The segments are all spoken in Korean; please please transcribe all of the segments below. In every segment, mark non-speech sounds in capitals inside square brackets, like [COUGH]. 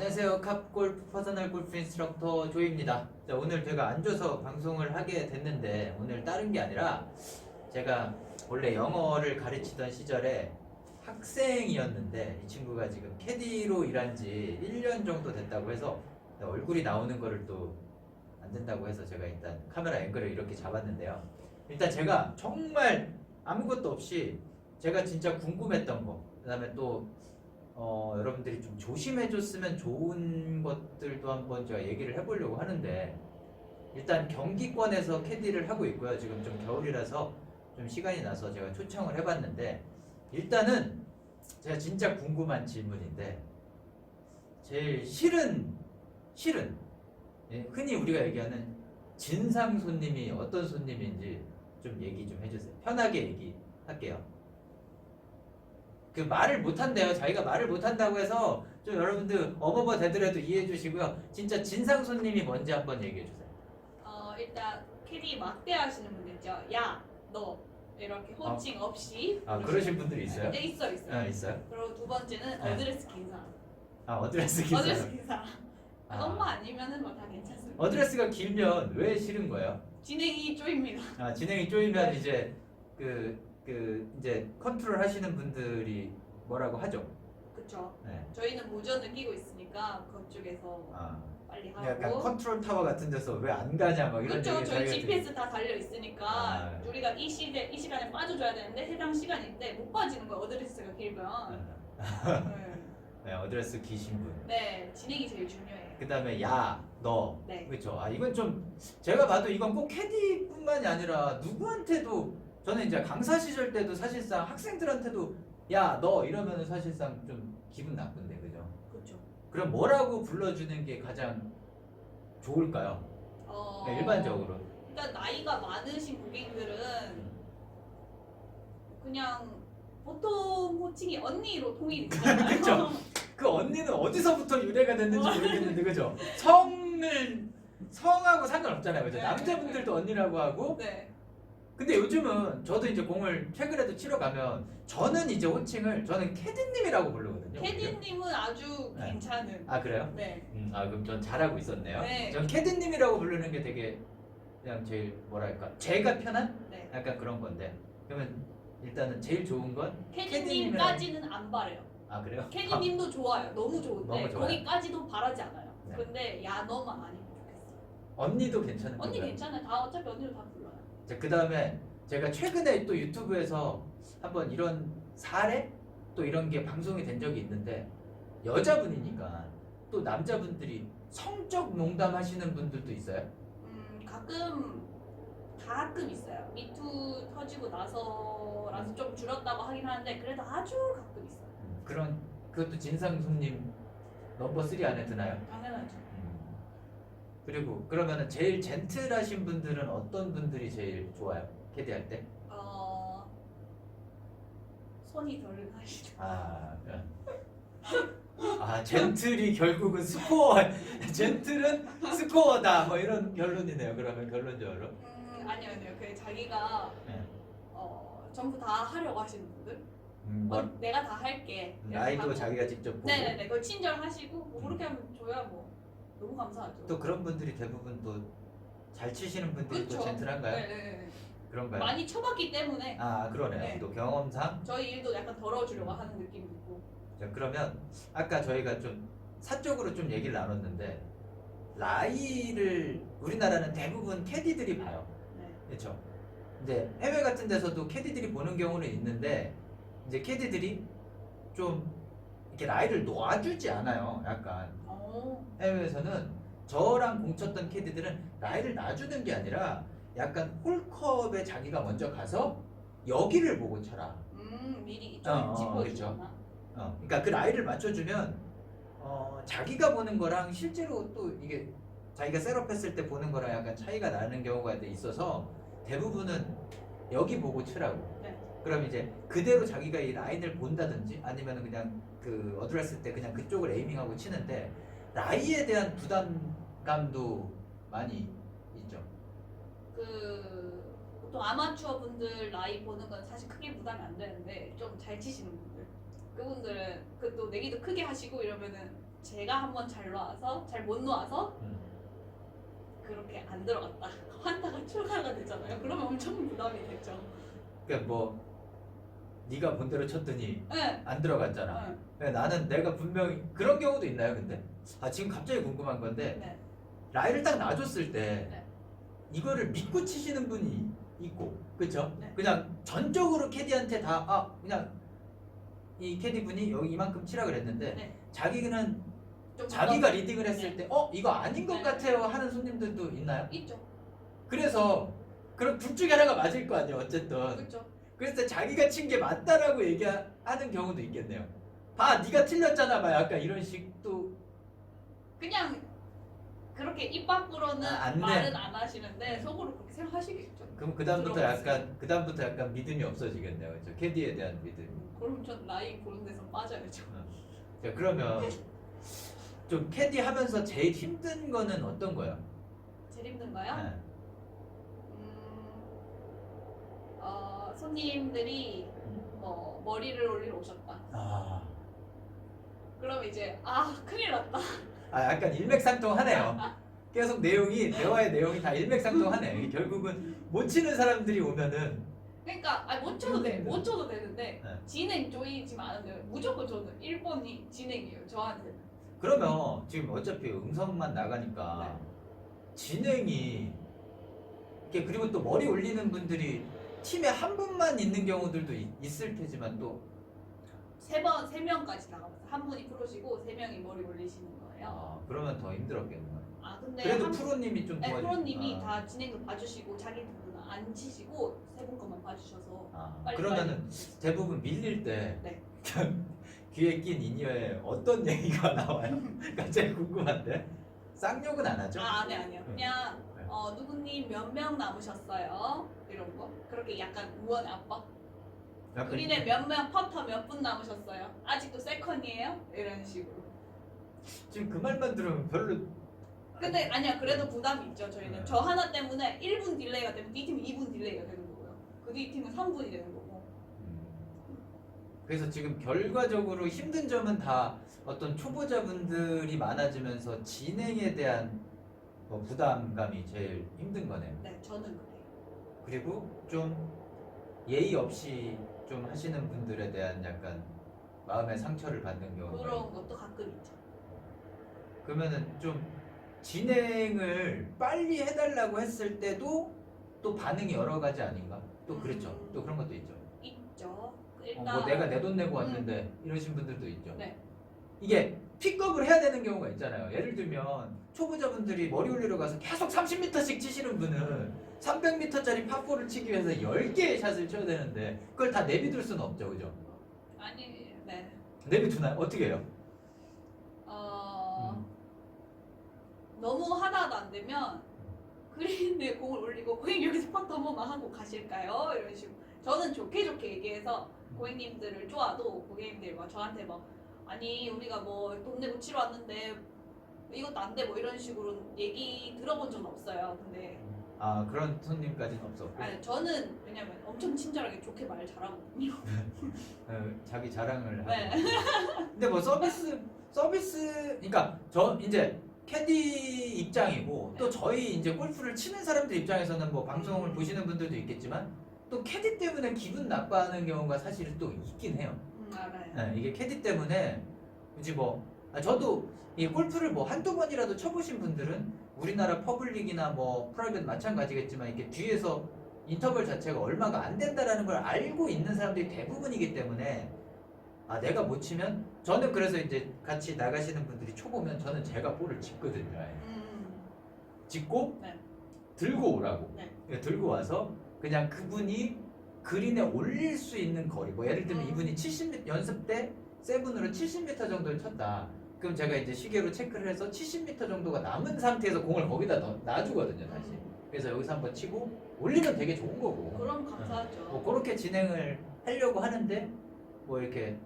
안녕하세요. 캅골프 퍼서널 골프 인스트럭터 조입니다. 자, 오늘 제가 앉아서 방송을 하게 됐는데 오늘 다른 게 아니라 제가 원래 영어를 가르치던 시절에 학생이었는데 이 친구가 지금 캐디로 일한 지 1년 정도 됐다고 해서 얼굴이 나오는 거를 또 안 된다고 해서 제가 일단 카메라 앵글을 이렇게 잡았는데요. 일단 제가 정말 아무것도 없이 제가 진짜 궁금했던 거 그 다음에 또 어, 여러분들이 좀 조심해줬으면 좋은 것들도 한번 제가 얘기를 해보려고 하는데 일단 경기권에서 캐디를 하고 있고요. 지금 좀 겨울이라서 좀 시간이 나서 제가 초청을 해봤는데 일단은 제가 진짜 궁금한 질문인데 제일 싫은 싫은 예, 흔히 우리가 얘기하는 진상 손님이 어떤 손님인지 좀 얘기 좀 해주세요. 편하게 얘기할게요. 그 말을 못한대요. 자기가 말을 못한다고 해서 좀 여러분들 어버버 되더라도 이해해 주시고요. 진짜 진상 손님이 뭔지 한번 얘기해 주세요. 어 일단 캐디 막대하시는 분들 있죠. 야, 너 이렇게 호칭 없이. 아 그러신 분들이 있어요? 네, 있어 있어. 아 있어요? 그리고 두 번째는 네. 어드레스 긴 사람. 아 어드레스 기사. 어드레스 긴 사람. 아. 엄마 아니면은 뭐 다 괜찮습니다. 어드레스가 길면 왜 싫은 거예요? 진행이 쪼입니다. 아 진행이 쪼이면 이제 그, 그 이제 컨트롤 하시는 분들이 뭐라고 하죠? 그쵸. 네. 저희는 무전을 끼고 있으니까 그쪽에서 아 빨리 약간 하고. 컨트롤 타워 같은 데서 왜 안 가냐 막 이런 그렇죠. 얘기 저희 자기가 GPS 다 달려 있으니까 아. 우리가 이 시대 이 시간에 빠져줘야 되는데 해당 시간인데 못 빠지는 거예요. 어드레스가 길면. 아, 네. 네, 어드레스 기신 분. 네, 진행이 제일 중요해요. 그 다음에 야, 너. 네. 그렇죠. 아 이건 좀 제가 봐도 이건 꼭 캐디뿐만이 아니라 누구한테도 저는 이제 강사 시절 때도 사실상 학생들한테도 야, 너 이러면은 사실상 좀 기분 나쁜데 그죠? 그렇죠. 그럼 뭐라고 불러주는 게 가장 좋을까요? 어... 네, 일반적으로. 일단 나이가 많으신 고객들은 그냥 보통 호칭이 언니로 통일이 [LAUGHS] 되잖아요. 그쵸. 그 언니는 어디서부터 유래가 됐는지 모르겠는데 그죠? 성을 성하고 상관없잖아요. 그죠? 네. 남자분들도 언니라고 하고 네. 근데 요즘은 저도 이제 공을 최근에도 치러 가면 저는 이제 호칭을 저는 캐디님이라고 부르거든요. 캐디님은 아주 네. 괜찮은. 아 그래요? 네. 음, 아 그럼 전 잘하고 있었네요. 네. 전 캐디님이라고 부르는 게 되게 그냥 제일 뭐랄까 제가 편한 네. 약간 그런 건데 그러면 일단은 제일 좋은 건 캐디님까지는 안 바래요. 아 그래요? 캐디님도 좋아요. 너무 좋은데 너무 좋아요. 거기까지도 바라지 않아요. 네. 근데 야 너만 아니면 좋겠어. 아, 언니도 괜찮은 언니 건가요? 괜찮아요. 다 어차피 언니도 다 불러요. 자, 그 다음에 제가 최근에 또 유튜브에서 한번 이런 사례 또 이런 게 방송이 된 적이 있는데 여자분이니까 또 남자분들이 성적 농담 하시는 분들도 있어요. 음 가끔 가끔 있어요. 미투 터지고 나서라서 좀 줄었다고 하긴 하는데 그래도 아주 가끔 있어요. 음, 그런 그것도 진상 손님 넘버 3 안에 드나요? 당연하죠. 음. 그리고 그러면은 제일 젠틀하신 분들은 어떤 분들이 제일 좋아요? 캐디할 때? 어 손이 덜 가시죠. 아, 예. 아 젠틀이 결국은 스코어 [LAUGHS] 젠틀은 스코어다 뭐 이런 결론이네요 그러면 결론적으로 음 아니요 아니요. 그 자기가 네. 어 전부 다 하려고 하시는 분들. 음, 어, 뭐, 내가 다 할게. 이렇게 하고. 자기가 직접 보고 네네네. 그걸 친절하시고 뭐 그렇게 하면 줘야 뭐 너무 감사하죠. 또 그런 분들이 대부분 또 잘 치시는 분들이 또 그쵸. 젠틀한가요? 네 네 네. 그런가요? 많이 쳐봤기 때문에 아 그러네요 네. 또 경험상 저희 일도 약간 덜어주려고 하는 느낌이 있고. 자, 그러면 아까 저희가 좀 사적으로 좀 얘기를 나눴는데 나이를 우리나라는 대부분 캐디들이 봐요 네. 그렇죠. 이제 해외 같은 데서도 캐디들이 보는 경우는 있는데 이제 캐디들이 좀 이렇게 나이를 놓아주지 않아요. 약간 어. 해외에서는 저랑 공쳤던 캐디들은 나이를 놔주는 게 아니라 약간 홀컵에 자기가 먼저 가서 여기를 보고 쳐라. 음 미리 어, 어, 좀 짚어주잖아. 어, 그러니까 그 나이를 맞춰주면 어, 자기가 보는 거랑 실제로 또 이게 자기가 셋업했을 때 보는 거랑 약간 차이가 나는 경우가 있어서 대부분은 여기 보고 치라고. 네. 그럼 이제 그대로 자기가 이 라인을 본다든지 아니면 그냥 그 어드레스 때 그냥 그쪽을 에이밍하고 치는데 나이에 대한 부담감도 많이 있죠. 그 보통 아마추어 분들 나이 보는 건 사실 크게 부담이 안 되는데 좀 잘 치시는 분들. 그분들은 그 또 내기도 크게 하시고 이러면은 제가 한번 잘 놔서 잘못 놔서 음. 그렇게 안 들어갔다 [LAUGHS] 환타가 추가가 되잖아요. 그러면 엄청 부담이 되죠. 그러니까 뭐 네가 본대로 쳤더니 네. 안 들어갔잖아. 네. 근데 나는 내가 분명히 그런 경우도 있나요? 근데 아 지금 갑자기 궁금한 건데 네. 라이를 딱 놔줬을 때 네. 이거를 믿고 치시는 분이 있고 그렇죠? 네. 그냥 전적으로 캐디한테 다 아 그냥 이 캐디 분이 여기 이만큼 치라 그랬는데 네. 자기는 좀 자기가 리딩을 했을 네. 때어 이거 아닌 것 네. 같아요 하는 손님들도 있나요? 있죠. 그래서 그럼 둘 중에 하나가 맞을 거 아니에요 어쨌든 그렇죠. 그래서 자기가 친 게 맞다라고 얘기하는 경우도 있겠네요. 봐, 네가 틀렸잖아, 봐, 약간 이런 식도 그냥 그렇게 입 밖으로는 아, 안 돼. 말은 안 하시는데 속으로 그렇게 생각하시겠죠. 그럼 그 다음부터. 약간 그 다음부터 약간 믿음이 없어지겠네요, 저 캐디에 대한 믿음. 그럼 전 나이 고른 데서 빠져야죠. 자, 그러면 좀 캐디 하면서 제일 힘든 거는 어떤 거예요? 제일 힘든가요? 네. 음, 어, 손님들이 뭐 머리를 올리러 오셨다. 아, 그럼 이제 아 큰일 났다. 아, 약간 일맥상통하네요. 계속 내용이 대화의 내용이 다 일맥상통하네. 이게 결국은 못 치는 사람들이 오면은 그러니까 아니, 못 쳐도 돼, 못 쳐도 되는데 네. 진행 조이지만 않으면 무조건 저는 1번이 진행이에요. 저한테 는. 그러면 지금 어차피 음성만 나가니까 네. 진행이 이렇게 그리고 또 머리 올리는 분들이 팀에 한 분만 있는 경우들도 있, 있을 테지만 또 세 번, 세 명까지 나가면서 한 분이 프로시고 세 명이 머리 올리시는 거예요. 아, 그러면 더 힘들었겠네요. 아 근데 그래도 한, 프로님이 좀 네, 도와주. 프로님이 아, 다 진행도 봐주시고 자기 분은 안 치시고 세 분 것만 봐주셔서 아, 빨리 그러면은 대부분 밀릴 때 네. [LAUGHS] 귀에 낀 인이어에 어떤 얘기가 나와요? [LAUGHS] 갑자기 궁금한데 쌍욕은 안 하죠? 아 아니 아니요 네. 그냥 네. 어 누구님 몇 명 남으셨어요 이런 거? 그렇게 약간 우원 압박? 약간 그린에 몇명 퍼터 몇 분 남으셨어요? 아직도 세컨이에요? 이런 식으로. 지금 그 말만 들으면 별로 근데 아니야 그래도 부담이 있죠 저희는. 네. 저 하나 때문에 1분 딜레이가 되면 D 팀은 2분 딜레이가 되는 거고요. 그 D 팀은 3분이 되는 거고. 음. 그래서 지금 결과적으로 힘든 점은 다 어떤 초보자분들이 많아지면서 진행에 대한 뭐 부담감이 제일 힘든 거네요. 네 저는 그래요 그리고 좀 예의 없이 좀 하시는 분들에 대한 약간 마음의 상처를 받는 경우가 그런 것도 가끔 있죠 그러면은 좀 진행을 빨리 해달라고 했을 때도 또 반응이 여러 가지 아닌가? 또 그렇죠. 음. 또 그런 것도 있죠. 있죠 어, 일단 뭐 내가 내 돈 내고 왔는데 이러신 분들도 있죠. 네. 이게 픽업을 해야 되는 경우가 있잖아요. 예를 들면 초보자분들이 머리 올리러 가서 계속 30m씩 치시는 분은 300m짜리 파4를 치기 위해서 10개의 샷을 쳐야 되는데 그걸 다 내비둘 수는 없죠. 그죠? 아니 네 내비두나요? 어떻게 해요? 어, 음. 너무 하다도 안 되면 그린에 공을 올리고 고객님 여기서 한 번만 하고 가실까요? 이런 식으로 저는 좋게 좋게 얘기해서 고객님들을 좋아도 고객님들 막 저한테 막 아니 우리가 뭐돈 내고 치러 왔는데 이것도 안 돼 뭐 이런 식으로 얘기 들어본 적은 없어요. 근데 아 그런 손님까지는 없었고 아니 저는 왜냐면 엄청 친절하게 좋게 말 잘하거든요. [LAUGHS] 어, 자기 자랑을 하고 네. 근데 뭐 서비스 서비스 그러니까 저 이제 캐디 입장이고 또 저희 이제 골프를 치는 사람들 입장에서는 뭐 방송을 보시는 분들도 있겠지만 또 캐디 때문에 기분 나빠하는 경우가 사실은 또 있긴 해요. 음, 알아요. 네, 이게 캐디 때문에 이제 뭐 아, 저도 이 골프를 뭐 한두 번이라도 쳐보신 분들은 우리나라 퍼블릭이나 뭐 프라이빗 마찬가지겠지만 이게 뒤에서 인터벌 자체가 얼마가 안 된다라는 걸 알고 있는 사람들이 대부분이기 때문에 아 내가 못 치면 저는 그래서 이제 같이 나가시는 분들이 초보면 저는 제가 볼을 짚거든요. 아예. 음, 짚고 네. 들고 오라고 네. 예, 들고 와서 그냥 그분이 그린에 올릴 수 있는 거리 뭐 예를 들면 음. 이분이 70m 연습 때 세븐으로 70m 정도를 쳤다 그럼 제가 이제 시계로 체크를 해서 70m 정도가 남은 상태에서 공을 거기다 넣, 놔주거든요 다시 음, 그래서 여기서 한번 치고 올리면 되게 좋은 거고 그럼 감사하죠. 뭐 그렇게 진행을 하려고 하는데 뭐 이렇게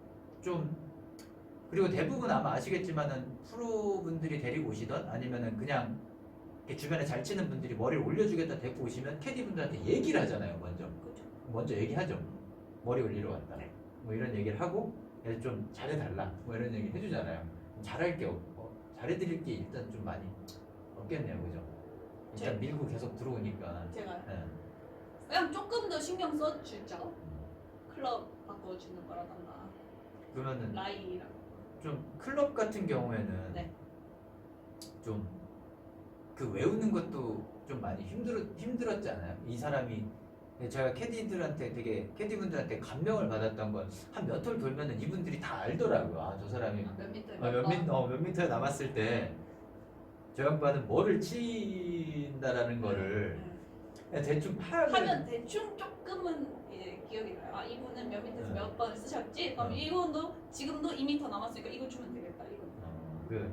좀 그리고 대부분 아마 아시겠지만은 프로 분들이 데리고 오시던 아니면은 그냥 이렇게 주변에 잘 치는 분들이 머리를 올려주겠다 데리고 오시면 캐디 분들한테 얘기를 하잖아요 먼저 그죠. 먼저 얘기하죠 머리 올리러 왔다 네. 뭐 이런 얘기를 하고 그래서 좀 잘해달라 뭐 이런 얘기 해주잖아요. 잘할 게 없, 어, 잘해드릴 게 일단 좀 많이 없겠네요, 그죠? 일단 제- 밀고 계속 들어오니까. 제가 예. 그냥 조금 더 신경 써주죠. 클럽 바꿔주는 거라던가 그러면은 라이랑 좀 클럽 같은 경우에는 네. 좀 그 외우는 것도 좀 많이 힘들 힘들었지 않아요? 이 사람이 제가 캐디들한테 되게 캐디분들한테 감명을 받았던 건 한몇홀 돌면은 이분들이 다 알더라고요. 아 저 사람이 몇 미터 어, 몇, 미, 어, 몇 미터 남았을 때 저 양반은 뭐를 친다라는 거를 그냥 대충 파악을 네. 하면 대충 조금은 이제 기억이 나요. 아 이분은 몇 미터에서 네. 몇 번을 쓰셨지? 그럼 네. 이분도 지금도 2미터 남았으니까 이거 주면 되겠다. 이거. 어, 그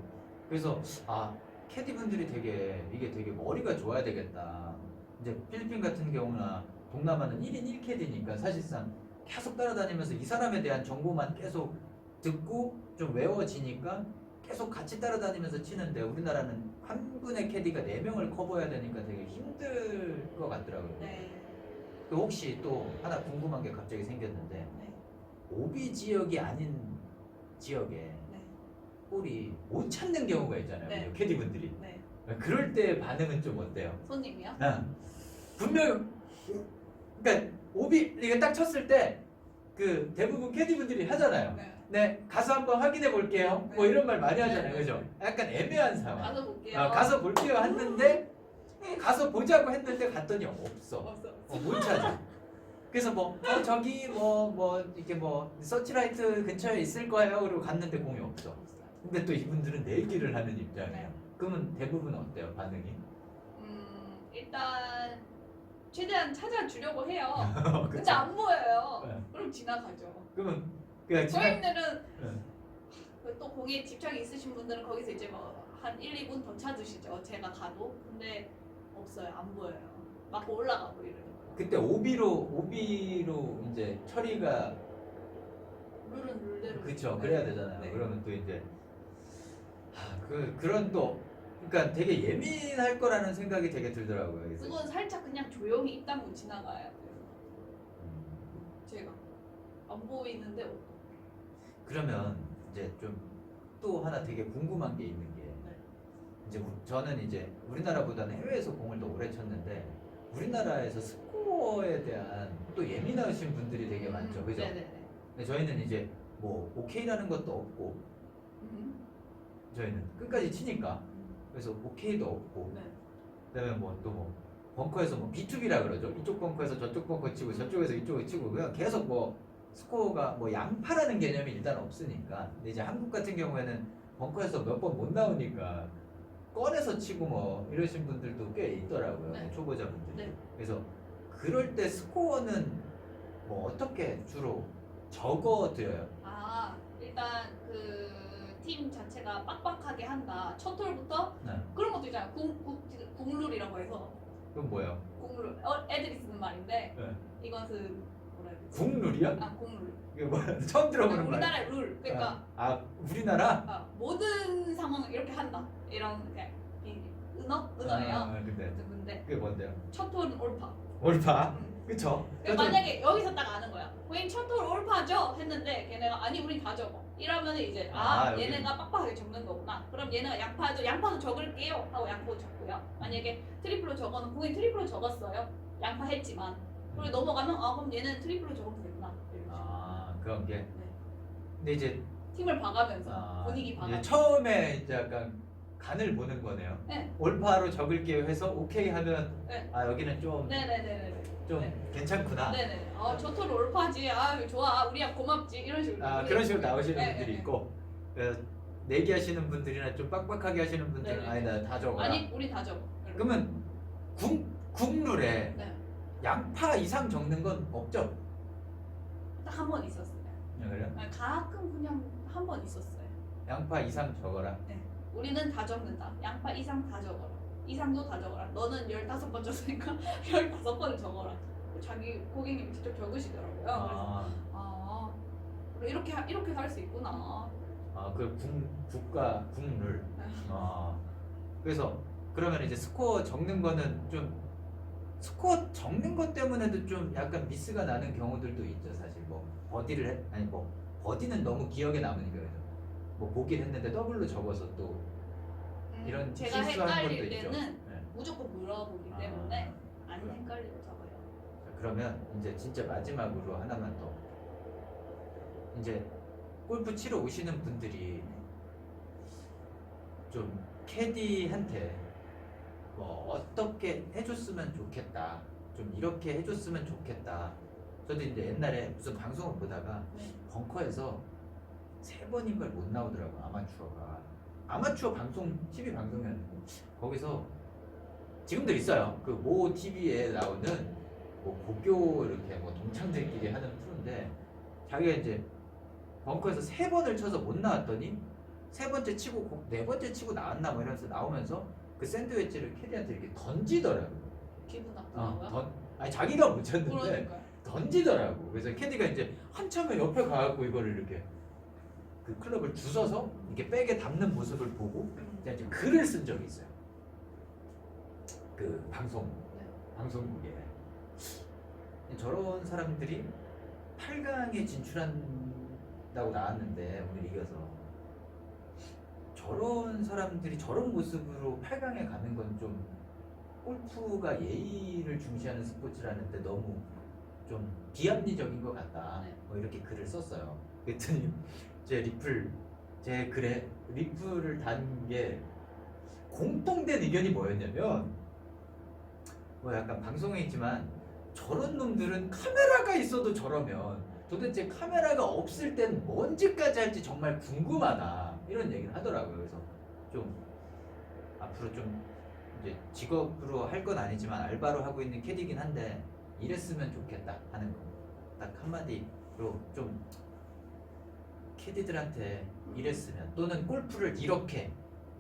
그래서 아 캐디 분들이 되게 이게 되게 머리가 좋아야 되겠다. 이제 필리핀 같은 경우나 동남아는 1인 1캐디니까 사실상 계속 따라다니면서 이 사람에 대한 정보만 계속 듣고 좀 외워지니까 계속 같이 따라다니면서 치는데 우리나라는 한 분의 캐디가 네 명을 커버해야 되니까 되게 힘들 것 같더라고요. 네. 그 혹시 또 하나 궁금한 게 갑자기 생겼는데 네. 오비 지역이 아닌 지역에 네. 볼이 못 찾는 경우가 있잖아요. 네. 캐디분들이. 네. 그럴 때 반응은 좀 어때요? 손님이요? 나 분명 그러니까 오비 이게 딱 쳤을 때 그 대부분 캐디 분들이 하잖아요. 네. 네, 가서 한번 확인해 볼게요. 뭐 네. 이런 말 많이 하잖아요. 네. 그죠? 약간 애매한 상황. 가서 볼게요. 어, 가서 볼게요 했는데 가서 보자고 했는데 갔더니 없어. 없어. 어, 못 찾아. 그래서 뭐 어, 저기 뭐뭐 이렇게 뭐 서치라이트 근처에 있을 거예요. 그리고 갔는데 공이 없어. 근데 또 이분들은 내기를 하는 입장이에요. 네. 그러면 대부분 어때요 반응이? 음 일단 최대한 찾아주려고 해요. [LAUGHS] 그쵸? 근데 안 보여요. 네. 그럼 지나가죠. 그러면 그냥 지나 고객님들은 네. 그또 공에 집착이 있으신 분들은 거기서 이제 뭐 한 1, 2분 더 찾으시죠. 제가 가도. 근데 없어요. 안 보여요. 막 올라가고 이러는 거예요. 그때 오비로 오비로 이제 처리가 룰은 룰대로. 그쵸 네. 그래야 되잖아요. 네. 그러면 또 이제 하, 그 그런 또 그러니까 되게 예민할 거라는 생각이 되게 들더라고요. 그래서 그건 살짝 그냥 조용히 입 다물고 지나가야 돼요. 음, 제가 안 보이는데 어, 그러면 이제 좀 또 하나 되게 궁금한 게 있는 게 네. 이제 우- 저는 이제 우리나라보다는 해외에서 공을 더 오래 쳤는데 우리나라에서 스코어에 대한 또 예민하신 분들이 되게 많죠, 그죠? 네네네. 근데 저희는 이제 뭐 오케이라는 것도 없고 음. 저희는 끝까지 치니까 그래서 오케이도 없고 네. 그다음에 뭐또뭐 벙커에서 뭐 B2B라 그러죠. 이쪽 벙커에서 저쪽 벙커 치고 저쪽에서 이쪽을 치고 그냥 계속 뭐 스코어가 뭐 양파라는 개념이 일단 없으니까 근데 이제 한국 같은 경우에는 벙커에서 몇 번 못 나오니까 꺼내서 치고 뭐 이러신 분들도 꽤 있더라고요. 네. 초보자분들이. 네. 그래서 그럴 때 스코어는 뭐 어떻게 주로 적어드려요? 아 일단 그 팀 자체가 빡빡하게 한다. 첫 홀부터 네. 그런 것도 있잖아요. 궁, 궁, 국룰이라고 해서 그건 뭐예요? 국룰. 어, 애들이 쓰는 말인데 네. 이것은 뭐라 해야 되지? 국룰이야? 아 국룰. 이게 뭐 처음 들어보는 말. 우리나라의 룰. 그러니까 아, 아, 우리나라? 아, 모든 상황을 이렇게 한다. 이런 그냥 이 은어 은어예요. 아, 근데 근데 그게 뭔데요? 첫 홀은 올파. 올파. 음. 그쵸? 그러니까 만약에 여기서 딱 아는 거야. 고객님 첫홀 올파죠? 했는데 걔네가 아니 우린 다 적어. 이러면 이제 아, 아, 여기. 얘네가 빡빡하게 적는 거구나. 그럼 얘네가 양파도 양파도 적을게요 하고 양파 적고요. 만약에 트리플로 적어는 고객님 트리플로 적었어요. 양파 했지만 그리고 넘어가면 아 그럼 얘는 트리플로 적으면 되구나. 이런 식으로. 아 그런 게. 네. 근데 이제 팀을 봐가면서 아, 분위기 이제 봐가면서 처음에 이제 약간 간을 보는 거네요. 네. 올파로 적을게요 해서 오케이 하면 네. 아 여기는 좀 좀 네네네네. 네. 괜찮구나. 네네. 아, 저토로 올파지. 아, 좋아. 우리야 고맙지. 이런 식으로. 아 그런 식으로 나오시는 네, 분들이 네, 있고 그래서 내기 하시는 분들이나 좀 빡빡하게 하시는 분들은 네, 네. 아니 나다 네. 적어라. 아니, 우리 다 적어. 이렇게. 그러면 국 국룰에 네. 양파 이상 적는 건 없죠? 딱 한 번 있었어요. 네, 그래요? 아, 가끔 그냥 한 번 있었어요. 양파 이상 적어라. 우리는 다 적는다. 양파 이상 다 적어라. 이상도 다 적어라. 너는 15번 적으니까 [LAUGHS] 15번을 적어라. 자기 고객님이 직접 적으시더라고요. 그래서 아, 아, 그래, 이렇게 하- 이렇게 할 수 있구나. 아 그 국가 국룰. 네. 아 그래서 그러면 이제 스코어 적는 거는 좀 스코어 적는 것 때문에도 좀 약간 미스가 나는 경우들도 있죠 사실 뭐 버디를 해, 아니 뭐 버디는 너무 기억에 남으니까 그래서 뭐 보긴 했는데 더블로 접어서 또 음, 이런 제가 실수하는 것도 헷갈릴 있죠. 때는 네. 무조건 물어보기 아, 때문에 안 그럼. 헷갈리고 적어요. 자, 그러면 이제 진짜 마지막으로 하나만 더 이제 골프 치러 오시는 분들이 좀 캐디한테 뭐 어떻게 해줬으면 좋겠다 좀 이렇게 해줬으면 좋겠다 저도 이제 옛날에 무슨 방송을 보다가 네. 벙커에서 세 번인가 못 나오더라고 아마추어가 아마추어 방송 TV 방송이었는데 거기서 지금도 있어요 그 모 TV에 나오는 뭐 고교 이렇게 뭐 동창들끼리 하는 프로인데 자기가 이제 벙커에서 세 번을 쳐서 못 나왔더니 세 번째 치고 고- 네 번째 치고 나왔나 뭐 이러면서 나오면서 그 샌드위치를 캐디한테 이렇게 던지더라고 기분 어, 나쁘다고요? 던, 아니 자기가 못 쳤는데 그러니까요. 던지더라고. 그래서 캐디가 이제 한참을 옆에 가갖고 이거를 이렇게 그 클럽을 주워서 이렇게 백에 담는 모습을 보고 음. 제가 이제 글을 쓴 적이 있어요. 그 방송 네. 방송국에 저런 사람들이 8강에 진출한다고 나왔는데 오늘 이겨서 저런 사람들이 저런 모습으로 8강에 가는 건 좀 골프가 예의를 중시하는 스포츠라는데 너무 좀 비합리적인 것 같다. 네. 뭐 이렇게 글을 썼어요. 그랬더니 제 리플 제 글에 리플을 단 게 공통된 의견이 뭐였냐면 뭐 약간 방송에 있지만 저런 놈들은 카메라가 있어도 저러면 도대체 카메라가 없을 땐 뭔지까지 할지 정말 궁금하다 이런 얘기를 하더라고요. 그래서 좀 앞으로 좀 이제 직업으로 할 건 아니지만 알바로 하고 있는 캐디긴 한데 이랬으면 좋겠다 하는 거. 딱 한마디로 좀 캐디들한테 이랬으면 또는 골프를 이렇게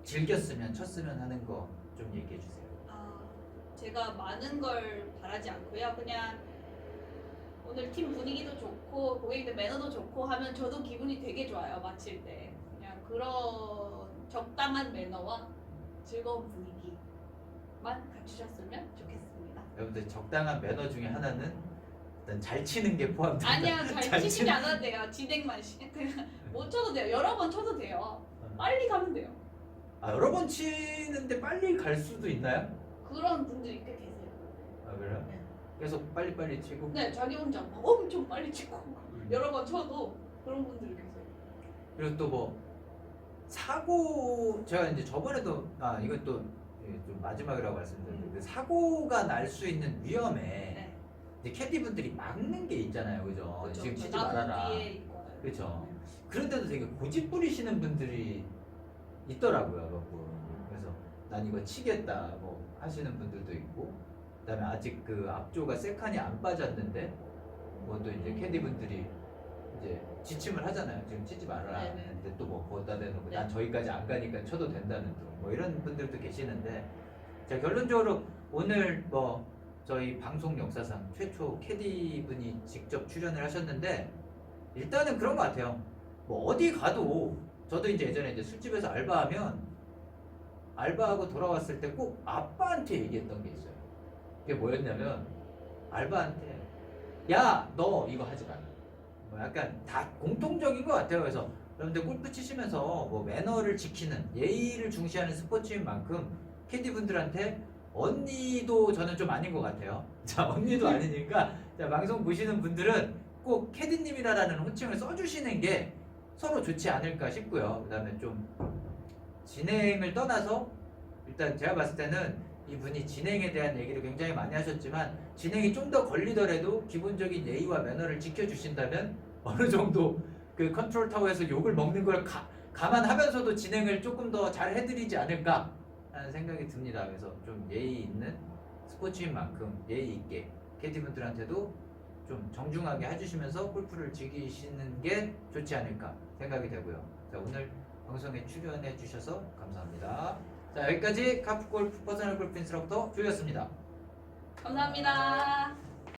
즐겼으면 쳤으면 하는 거 좀 얘기해 주세요. 아, 제가 많은 걸 바라지 않고요. 그냥 오늘 팀 분위기도 좋고 고객들 매너도 좋고 하면 저도 기분이 되게 좋아요. 마칠 때 그냥 그런 적당한 매너와 즐거운 분위기만 갖추셨으면 좋겠습니다. 여러분들 적당한 매너 중에 하나는 일단 잘 치는 게 포함된다. 아니야 [LAUGHS] 잘 잘 치시지 치- 않아도 돼요. 진행만 시 [LAUGHS] 그냥 못 쳐도 돼요. 여러 번 쳐도 돼요. 어. 빨리 가면 돼요. 아 여러 번 치는데 빨리 갈 수도 있나요? 그런 분들이 꽤 계세요. 아 그래요? 네. 계속 빨리 빨리 치고. 네, 자기 혼자 막 엄청 빨리 치고 여러 번 쳐도 그런 분들이 계세요. 그리고 또 뭐 사고 제가 이제 저번에도 아 이것도 예, 좀 마지막이라고 말씀드렸는데 그 사고가 날 수 있는 위험에 네. 이제 캐디분들이 막는 게 있잖아요, 그죠? 그렇죠. 지금 치지 말아라. 뒤에. 그렇죠. 그런데도 되게 고집 부리시는 분들이 있더라고요, 몇 분. 그래서 난 이거 치겠다 뭐 하시는 분들도 있고, 그다음에 아직 그 앞조가 세 칸이 안 빠졌는데, 뭐또 이제 캐디 분들이 이제 지침을 하잖아요. 지금 치지 말아라. 네 네. 근데 또 뭐 거기다 대놓고 네. 난 저기까지 안 가니까 쳐도 된다는 둥. 뭐 이런 분들도 계시는데, 자 결론적으로 오늘 뭐 저희 방송 역사상 최초 캐디 분이 직접 출연을 하셨는데 일단은 그런 것 같아요. 뭐 어디 가도 저도 이제 예전에 이제 술집에서 알바하면 알바하고 돌아왔을 때 꼭 아빠한테 얘기했던 게 있어요. 그게 뭐였냐면 알바한테 야 너 이거 하지 마라. 뭐 약간 다 공통적인 것 같아요. 그래서 여러분들 골프 치시면서 뭐 매너를 지키는 예의를 중시하는 스포츠인 만큼 캐디 분들한테 언니도 저는 좀 아닌 것 같아요. [LAUGHS] 자 언니도 아니니까 자 방송 보시는 분들은 꼭 캐디님이라는 호칭을 써주시는 게 서로 좋지 않을까 싶고요. 그다음에 좀 진행을 떠나서 일단 제가 봤을 때는 이분이 진행에 대한 얘기를 굉장히 많이 하셨지만 진행이 좀 더 걸리더라도 기본적인 예의와 매너를 지켜주신다면 [LAUGHS] 어느 정도 그 컨트롤 타워에서 욕을 먹는 걸 가, 감안하면서도 진행을 조금 더 잘 해드리지 않을까 하는 생각이 듭니다. 그래서 좀 예의 있는 스포츠인 만큼 예의 있게 캐디분들한테도 좀 정중하게 해주시면서 골프를 즐기시는 게 좋지 않을까 생각이 되고요. 자 오늘 방송에 출연해 주셔서 감사합니다. 자 여기까지 카프골프 퍼스널 골프 인스트럭터 조였습니다. 감사합니다.